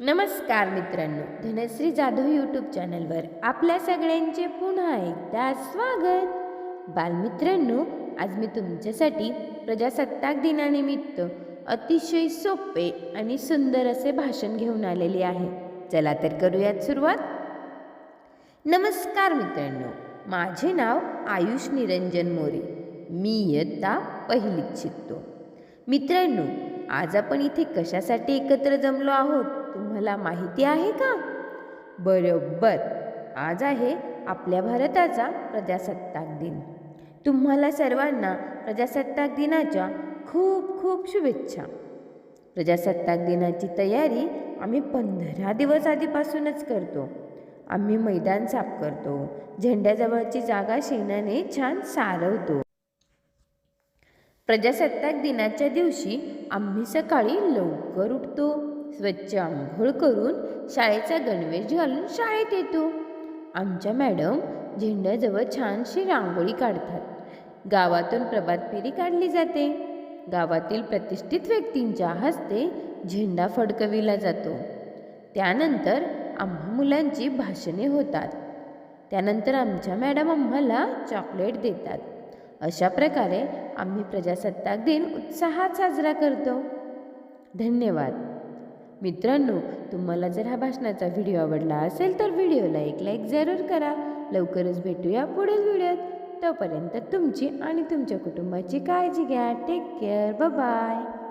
नमस्कार मित्रांनो धनश्री जाधव यूट्यूब चॅनलवर आपल्या सगळ्यांचे पुन्हा एकदा स्वागत. बालमित्रांनो आज मी तुमच्यासाठी प्रजासत्ताक दिनानिमित्त अतिशय सोपे आणि सुंदर असे भाषण घेऊन आलेले आहे. चला तर करूयात सुरुवात. नमस्कार मित्रांनो माझे नाव आयुष निरंजन मोरे. मी इयत्ता पहिलीत शिकतो. मित्रांनो आज आपण इथे कशासाठी एकत्र जमलो आहोत? तुम्हाला माहिती आहे का? बरोबर. आज आहे आपल्या भारताचा प्रजासत्ताक दिन. तुम्हाला सर्वांना प्रजासत्ताक दिनाच्या खूप खूप शुभेच्छा. प्रजासत्ताक दिनाची तयारी आम्ही पंधरा दिवस आधीपासूनच करतो. आम्ही मैदान साफ करतो. झेंड्याजवळची जागा शेणाने छान सारवतो. प्रजासत्ताक दिनाच्या दिवशी आम्ही सकाळी लवकर उठतो स्वच्छ आंघोळ करून शाळेचा गणवेश घालून शाळेत येतो. आमच्या मॅडम झेंड्याजवळ छानशी रांगोळी काढतात. गावातून प्रभात फेरी काढली जाते. गावातील प्रतिष्ठित व्यक्तींच्या हस्ते झेंडा फडकविला जातो. त्यानंतर आम्हा मुलांची भाषणे होतात. त्यानंतर आमच्या मॅडम आम्हाला चॉकलेट देतात. अशा प्रकारे आम्ही प्रजासत्ताक दिन उत्साहात साजरा करतो. धन्यवाद. मित्रांनो तुम्हाला जर हा भाषणाचा व्हिडिओ आवडला असेल तर व्हिडिओला एक लाईक जरूर करा. लवकरच भेटूया पुढील व्हिडिओत. तोपर्यंत तुमची आणि तुमच्या कुटुंबाची काळजी घ्या. Take care bye